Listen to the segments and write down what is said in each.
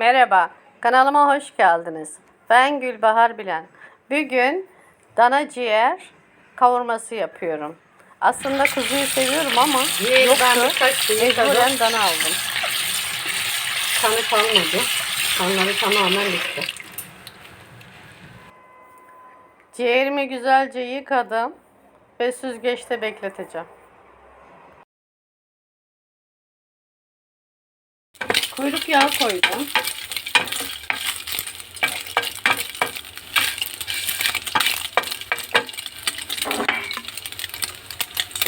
Merhaba, kanalıma hoş geldiniz. Ben Gülbahar Bilen. Bugün dana ciğer kavurması yapıyorum. Aslında kuzuyu seviyorum ama Ciğeri yoktu. ben birkaç şey. Mecburen dana aldım. Kanı kalmadı. Kanları tamamen bitti. Ciğerimi güzelce yıkadım ve süzgeçte bekleteceğim. Kuyruk yağı koydum.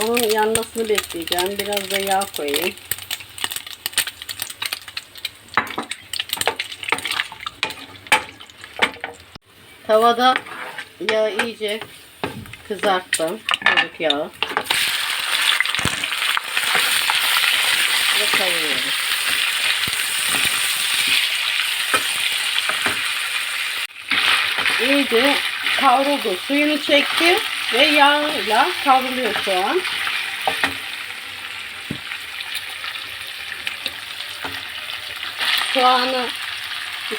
Onun yanmasını bekleyeceğim. Biraz da yağ koyayım. Tavada yağı iyice kızarttım. Kuyruk yağı. Ve kavuruyorum. İyice kavruldu. Suyunu çekti ve yağıyla kavruluyor şu an. Soğanı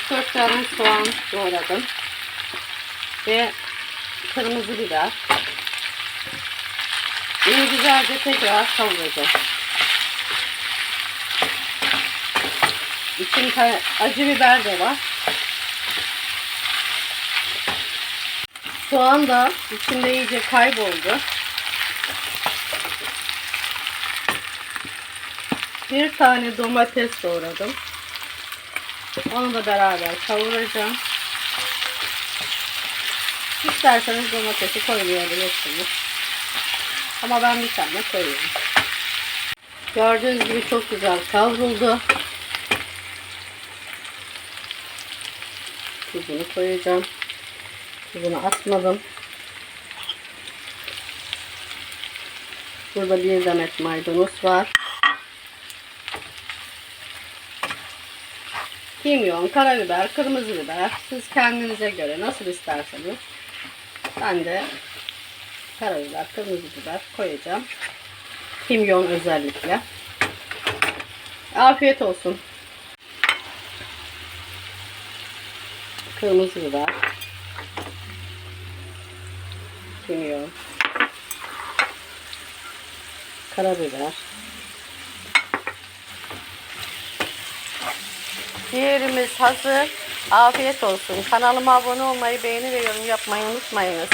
3-4 tane soğan doğradım. Ve kırmızı biber. Bunu güzelce tekrar kavuracağım. İçinde acı biber de var. Soğan da içinde iyice kayboldu. Bir tane domates doğradım. Onu da beraber kavuracağım. İsterseniz domatesi koymayabilirsiniz. Ama ben bir tane koyuyorum. Gördüğünüz gibi çok güzel kavruldu. Tuzunu koyacağım. Tuzunu atmadım. Burada bir demet maydanoz var. Kimyon, karabiber, kırmızı biber. Siz kendinize göre nasıl isterseniz. Ben de karabiber, kırmızı biber koyacağım. Kimyon özellikle. Afiyet olsun. Kırmızı biber. Kimyon. Karabiber. Ciğerimiz hazır. Afiyet olsun. Kanalıma abone olmayı, beğeni ve yorum yapmayı unutmayınız.